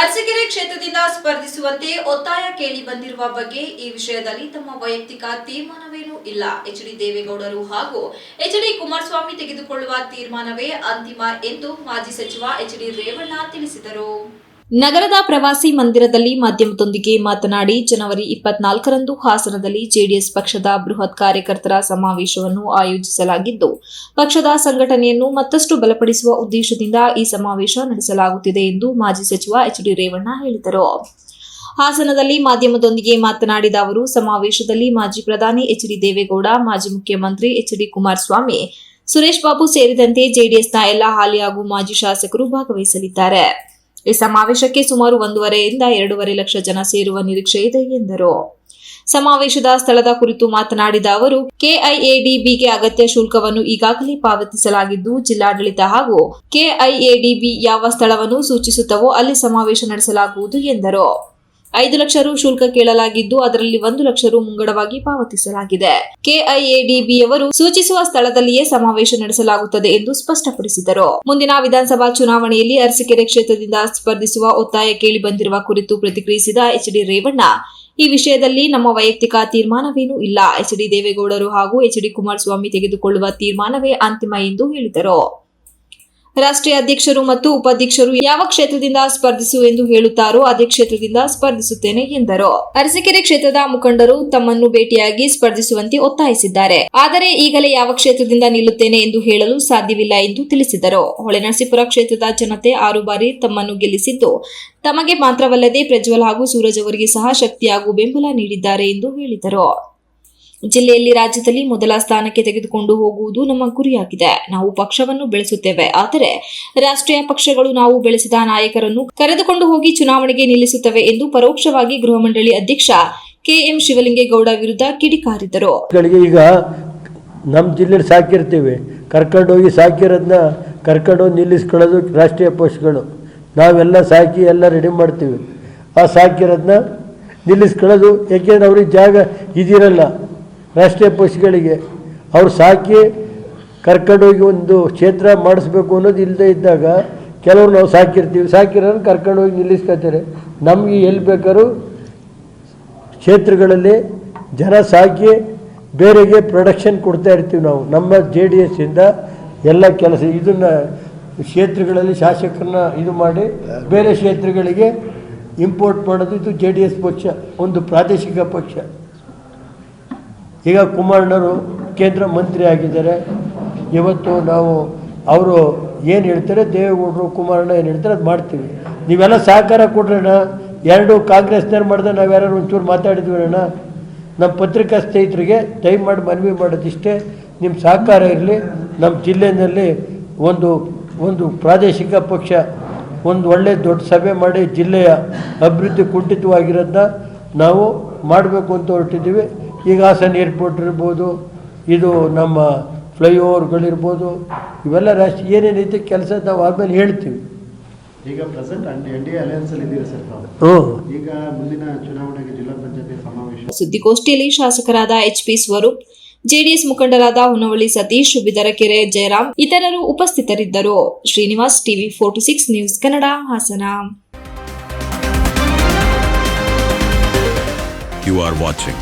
ಅರಸಕೆರೆ ಕ್ಷೇತ್ರದಿಂದ ಸ್ಪರ್ಧಿಸುವಂತೆ ಒತ್ತಾಯ ಕೇಳಿ ಬಂದಿರುವ ಬಗ್ಗೆ ಈ ವಿಷಯದಲ್ಲಿ ತಮ್ಮ ವೈಯಕ್ತಿಕ ತೀರ್ಮಾನವೇನೂ ಇಲ್ಲ. ಎಚ್ ಡಿ ದೇವೇಗೌಡರು ಹಾಗೂ ಎಚ್ ಡಿ ಕುಮಾರಸ್ವಾಮಿ ತೆಗೆದುಕೊಳ್ಳುವ ತೀರ್ಮಾನವೇ ಅಂತಿಮ ಎಂದು ಮಾಜಿ ಸಚಿವ ಎಚ್ ಡಿ ರೇವಣ್ಣ ತಿಳಿಸಿದರು. ನಗರದ ಪ್ರವಾಸಿ ಮಂದಿರದಲ್ಲಿ ಮಾಧ್ಯಮದೊಂದಿಗೆ ಮಾತನಾಡಿ, ಜನವರಿ ಇಪ್ಪತ್ನಾಲ್ಕರಂದು ಹಾಸನದಲ್ಲಿ ಜೆಡಿಎಸ್ ಪಕ್ಷದ ಬೃಹತ್ ಕಾರ್ಯಕರ್ತರ ಸಮಾವೇಶವನ್ನು ಆಯೋಜಿಸಲಾಗಿದ್ದು, ಪಕ್ಷದ ಸಂಘಟನೆಯನ್ನು ಮತ್ತಷ್ಟು ಬಲಪಡಿಸುವ ಉದ್ದೇಶದಿಂದ ಈ ಸಮಾವೇಶ ನಡೆಸಲಾಗುತ್ತಿದೆ ಎಂದು ಮಾಜಿ ಸಚಿವ ಎಚ್ ಡಿ ರೇವಣ್ಣ ಹೇಳಿದರು. ಹಾಸನದಲ್ಲಿ ಮಾಧ್ಯಮದೊಂದಿಗೆ ಮಾತನಾಡಿದ ಅವರು, ಸಮಾವೇಶದಲ್ಲಿ ಮಾಜಿ ಪ್ರಧಾನಿ ಎಚ್ ಡಿ ದೇವೇಗೌಡ ಮಾಜಿ ಮುಖ್ಯಮಂತ್ರಿ ಎಚ್ ಡಿ ಕುಮಾರಸ್ವಾಮಿ ಸುರೇಶ್ ಬಾಬು ಸೇರಿದಂತೆ ಜೆಡಿಎಸ್ನ ಎಲ್ಲ ಹಾಲಿ ಹಾಗೂ ಮಾಜಿ ಶಾಸಕರು ಭಾಗವಹಿಸಲಿದ್ದಾರೆ. ಈ ಸಮಾವೇಶಕ್ಕೆ ಸುಮಾರು ಒಂದೂವರೆಯಿಂದ ಎರಡೂವರೆ ಲಕ್ಷ ಜನ ಸೇರುವ ನಿರೀಕ್ಷೆ ಇದೆ ಎಂದರು. ಸಮಾವೇಶದ ಸ್ಥಳದ ಕುರಿತು ಮಾತನಾಡಿದ ಅವರು, ಕೆಐಎಡಿಬಿಗೆ ಅಗತ್ಯ ಶುಲ್ಕವನ್ನು ಈಗಾಗಲೇ ಪಾವತಿಸಲಾಗಿದ್ದು, ಜಿಲ್ಲಾಡಳಿತ ಹಾಗೂ ಕೆಐಎಡಿಬಿ ಯಾವ ಸ್ಥಳವನ್ನು ಸೂಚಿಸುತ್ತವೋ ಅಲ್ಲಿ ಸಮಾವೇಶ ನಡೆಸಲಾಗುವುದು ಎಂದರು. ಐದು ಲಕ್ಷ ರು ಶುಲ್ಕ ಕೇಳಲಾಗಿದ್ದು ಅದರಲ್ಲಿ ಒಂದು ಲಕ್ಷ ರು ಮುಂಗಡವಾಗಿ ಪಾವತಿಸಲಾಗಿದೆ. ಕೆಐಎಡಿಬಿ ಅವರು ಸೂಚಿಸುವ ಸ್ಥಳದಲ್ಲಿಯೇ ಸಮಾವೇಶ ನಡೆಸಲಾಗುತ್ತದೆ ಎಂದು ಸ್ಪಷ್ಟಪಡಿಸಿದರು. ಮುಂದಿನ ವಿಧಾನಸಭಾ ಚುನಾವಣೆಯಲ್ಲಿ ಅರಸೀಕೆರೆ ಕ್ಷೇತ್ರದಿಂದ ಸ್ಪರ್ಧಿಸುವ ಒತ್ತಾಯ ಕೇಳಿ ಬಂದಿರುವ ಕುರಿತು ಪ್ರತಿಕ್ರಿಯಿಸಿದ ಎಚ್ ಡಿ ರೇವಣ್ಣ, ಈ ವಿಷಯದಲ್ಲಿ ನಮ್ಮ ವೈಯಕ್ತಿಕ ತೀರ್ಮಾನವೇನೂ ಇಲ್ಲ. ಎಚ್ ಡಿ ದೇವೇಗೌಡರು ಹಾಗೂ ಎಚ್ ಡಿ ಕುಮಾರಸ್ವಾಮಿ ತೆಗೆದುಕೊಳ್ಳುವ ತೀರ್ಮಾನವೇ ಅಂತಿಮ ಎಂದು ಹೇಳಿದರು. ರಾಷ್ಟ್ರೀಯ ಅಧ್ಯಕ್ಷರು ಮತ್ತು ಉಪಾಧ್ಯಕ್ಷರು ಯಾವ ಕ್ಷೇತ್ರದಿಂದ ಸ್ಪರ್ಧಿಸು ಎಂದು ಹೇಳುತ್ತಾರೋ ಅದೇ ಕ್ಷೇತ್ರದಿಂದ ಸ್ಪರ್ಧಿಸುತ್ತೇನೆ ಎಂದರು. ಅರಸಿಕೆರೆ ಕ್ಷೇತ್ರದ ಮುಖಂಡರು ತಮ್ಮನ್ನು ಭೇಟಿಯಾಗಿ ಸ್ಪರ್ಧಿಸುವಂತೆ ಒತ್ತಾಯಿಸಿದ್ದಾರೆ. ಆದರೆ ಈಗಲೇ ಯಾವ ಕ್ಷೇತ್ರದಿಂದ ನಿಲ್ಲುತ್ತೇನೆ ಎಂದು ಹೇಳಲು ಸಾಧ್ಯವಿಲ್ಲ ಎಂದು ತಿಳಿಸಿದರು. ಹೊಳೆನರಸೀಪುರ ಕ್ಷೇತ್ರದ ಜನತೆ ಆರು ಬಾರಿ ತಮ್ಮನ್ನು ಗೆಲ್ಲಿಸಿದ್ದು, ತಮಗೆ ಮಾತ್ರವಲ್ಲದೆ ಪ್ರಜ್ವಲ್ ಹಾಗೂ ಸೂರಜ್ ಅವರಿಗೆ ಸಹ ಶಕ್ತಿ ಹಾಗೂ ಬೆಂಬಲ ನೀಡಿದ್ದಾರೆ ಎಂದು ಹೇಳಿದರು. ಜಿಲ್ಲೆಯಲ್ಲಿ ರಾಜ್ಯದಲ್ಲಿ ಮೊದಲ ಸ್ಥಾನಕ್ಕೆ ತೆಗೆದುಕೊಂಡು ಹೋಗುವುದು ನಮ್ಮ ಗುರಿಯಾಗಿದೆ. ನಾವು ಪಕ್ಷವನ್ನು ಬೆಳೆಸುತ್ತೇವೆ. ಆದರೆ ರಾಷ್ಟ್ರೀಯ ಪಕ್ಷಗಳು ನಾವು ಬೆಳೆಸಿದ ನಾಯಕರನ್ನು ಕರೆದುಕೊಂಡು ಹೋಗಿ ಚುನಾವಣೆಗೆ ನಿಲ್ಲಿಸುತ್ತವೆ ಎಂದು ಪರೋಕ್ಷವಾಗಿ ಗೃಹ ಮಂಡಳಿ ಅಧ್ಯಕ್ಷ ಕೆಎಂ ಶಿವಲಿಂಗೇಗೌಡ ವಿರುದ್ಧ ಕಿಡಿಕಾರಿದರು. ಗಳಿಗೆ ಈಗ ನಮ್ಮ ಜಿಲ್ಲೆಲಿ ಸಾಕಿರ್ತೀವಿ. ಕರ್ಕೊಂಡೋಗಿ ಸಾಕಿರೋದನ್ನ ಕರ್ಕೊಂಡೋಗಿ ನಿಲ್ಲಿಸ್ಕೊಳ್ಳೋದು ರಾಷ್ಟ್ರೀಯ ಪಕ್ಷಗಳು. ನಾವೆಲ್ಲ ಸಾಕಿ ಎಲ್ಲ ರೆಡಿ ಮಾಡ್ತೀವಿ. ಆ ಸಾಕಿರೋದನ್ನ ನಿಲ್ಲಿಸ್ಕೊಳ್ಳೋದು, ಯಾಕೆಂದ್ರೆ ಅವ್ರಿಗೆ ಜಾಗ ಇದಿರಲ್ಲ. ರಾಷ್ಟ್ರೀಯ ಪಶುಗಳಿಗೆ ಅವ್ರು ಸಾಕಿ ಕರ್ಕೊಂಡೋಗಿ ಒಂದು ಕ್ಷೇತ್ರ ಮಾಡಿಸ್ಬೇಕು ಅನ್ನೋದು ಇಲ್ಲದೆ ಇದ್ದಾಗ ಕೆಲವರು ನಾವು ಸಾಕಿರ್ತೀವಿ. ಸಾಕಿರೋರು ಕರ್ಕೊಂಡೋಗಿ ನಿಲ್ಲಿಸ್ಕೊತಾರೆ ನಮಗೆ ಎಲ್ಲಿ ಬೇಕಾದ್ರೂ ಕ್ಷೇತ್ರಗಳಲ್ಲಿ ಜನ ಸಾಕಿ ಬೇರೆಗೆ ಪ್ರೊಡಕ್ಷನ್ ಕೊಡ್ತಾ ಇರ್ತೀವಿ ನಾವು. ನಮ್ಮ ಜೆ ಡಿ ಎಸ್ಸಿಂದ ಎಲ್ಲ ಕೆಲಸ ಇದನ್ನು ಕ್ಷೇತ್ರಗಳಲ್ಲಿ ಶಾಸಕರನ್ನ ಇದು ಮಾಡಿ ಬೇರೆ ಕ್ಷೇತ್ರಗಳಿಗೆ ಇಂಪೋರ್ಟ್ ಮಾಡೋದು ಇದು ಜೆ ಡಿ ಎಸ್ ಪಕ್ಷ, ಒಂದು ಪ್ರಾದೇಶಿಕ ಪಕ್ಷ. ಈಗ ಕುಮಾರಣ್ಣವರು ಕೇಂದ್ರ ಮಂತ್ರಿ ಆಗಿದ್ದಾರೆ. ಇವತ್ತು ನಾವು ಅವರು ಏನು ಹೇಳ್ತಾರೆ, ದೇವೇಗೌಡರು, ಕುಮಾರಣ್ಣ ಏನು ಹೇಳ್ತಾರೆ ಅದು ಮಾಡ್ತೀವಿ. ನೀವೆಲ್ಲ ಸಹಕಾರ ಕೊಡ್ರಣ್ಣ ಎರಡು ಕಾಂಗ್ರೆಸ್ನವ್ರು ಮಾಡಿದ್ರೆ ನಾವು ಯಾರು ಒಂಚೂರು ಮಾತಾಡಿದ್ವಿ ಅಣ್ಣ. ನಮ್ಮ ಪತ್ರಿಕಾ ಸ್ನೇಹಿತರಿಗೆ ದಯಮಾಡಿ ಮನವಿ ಮಾಡೋದಿಷ್ಟೇ. ನಿಮ್ಮ ಸಹಕಾರ ಇರಲಿ. ನಮ್ಮ ಜಿಲ್ಲೆಯಲ್ಲಿ ಒಂದು ಒಂದು ಪ್ರಾದೇಶಿಕ ಪಕ್ಷ, ಒಂದು ಒಳ್ಳೆ ದೊಡ್ಡ ಸಭೆ ಮಾಡಿ ಜಿಲ್ಲೆಯ ಅಭಿವೃದ್ಧಿ ಕುಂಠಿತವಾಗಿರೋದನ್ನ ನಾವು ಮಾಡಬೇಕು ಅಂತ ಹೊರಟಿದ್ದೀವಿ. ಈಗ ಹಾಸನ ಏರ್ಪೋರ್ಟ್ ಇರ್ಬೋದು ಇದು ನಮ್ಮ ಫ್ಲೈಓವರ್ಗಳಿರ್ಬೋದು ಇವೆಲ್ಲ ರಾಷ್ಟ್ರೀಯ ಏನೇನೈತೆ ಕೆಲಸ ನಾವು ಆದಮೇಲೆ ಹೇಳ್ತೀವಿ. ಈಗ ಪ್ರೆಸೆಂಟ್ ಎನ್ ಡಿ ಅಲಯನ್ಸ್ ಅಲ್ಲಿ ಇದ್ದೀರಾ ಸರ್ ಹ್ಞೂ. ಈಗ ಮುಂದಿನ ಚುನಾವಣೆಗೆ ಜಿಲ್ಲಾ ಪಂಚಾಯತಿ ಸಮಾವೇಶ. ಸುದ್ದಿಗೋಷ್ಠಿಯಲ್ಲಿ ಶಾಸಕರಾದ ಎಚ್ ಪಿ ಸ್ವರೂಪ್ ಜೆಡಿಎಸ್ ಮುಖಂಡರಾದ ಹುನವಳ್ಳಿ ಸತೀಶ್ ಬಿದರಕೆರೆ ಜಯರಾಮ್ ಇತರರು ಉಪಸ್ಥಿತರಿದ್ದರು. Srinivas TV four two six news Kannada Hassan. You are watching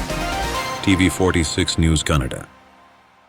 TV 46 News Canada.